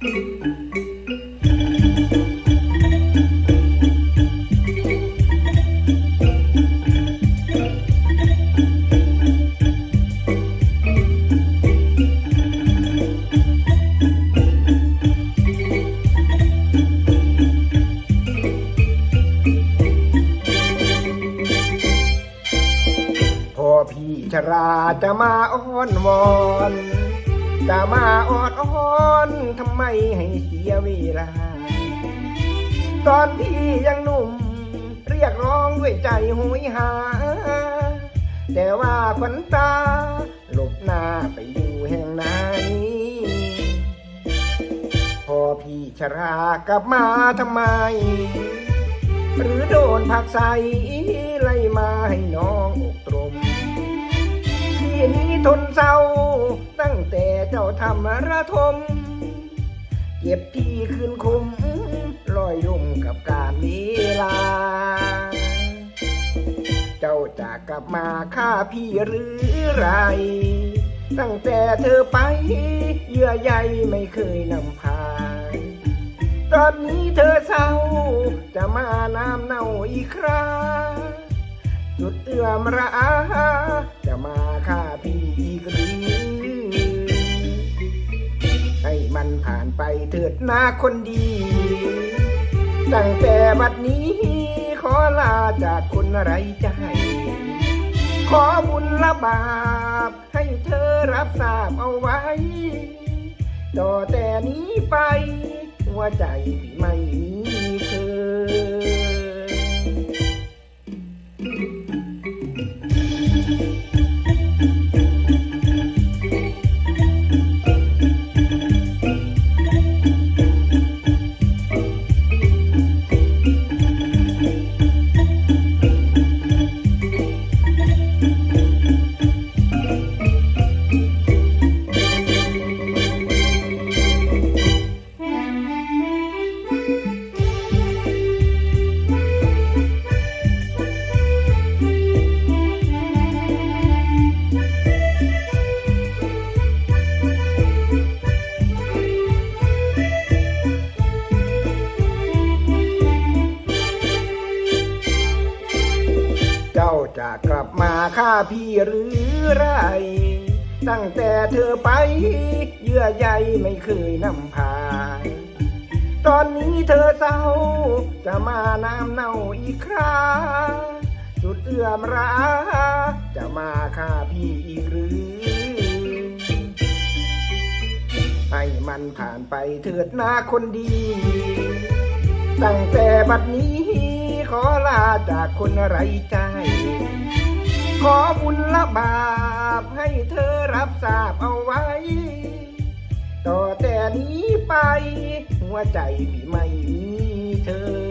พ่อพี่ชราจะมาอ้อนวอน จะมาออดอ้อนทำไมให้เสียเวลา ตอนพี่ยังหนุ่ม เรียกร้องด้วยใจหุยหา แต่ว่าขวัญตาหลบหน้าไปอยู่แห่งไหนพอพี่ชรากลับมาทำไม หรือโดนผักใสไล่มาให้น้องอกตรมที่นี้ทนเศร้า แต่เจ้าทำระทม เก็บที่คืนคุมลอยลุ่มกับการเวลา เจ้าจะกลับมาฆ่าพี่หรือไร ตั้งแต่เธอไปเยื่อใยไม่เคยนำพา ตอนนี้เธอเศร้า จะมาน้ำเน่าอีกคราจุดเอื้อมระอาจะมาฆ่าพี่อีกหรือ เถิดนาคนดี ตั้งแต่บัดนี้ ขอลาจากคนไรใจ ขอบุญละบาป ให้เธอรับทราบเอาไว้ ต่อแต่นี้ไป หัวใจพี่ไม่มี เจ้าจะกลับมาฆ่าพี่หรือไร ตั้งแต่เธอไป เยื่อใยไม่เคยนำพา ตอนนี้เธอเศร้า จะมาน้ำเน่าอีกคราสุดเอื้อมราจะมาฆ่าพี่อีกหรือให้มันผ่านไปเถิดนาคนดี ตั้งแต่บัดนี้ จากคนไร้ใจ ขอบุญละบาปให้เธอรับทราบเอาไว้ ต่อแต่นี้ไป หัวใจพี่ไม่มีเธอ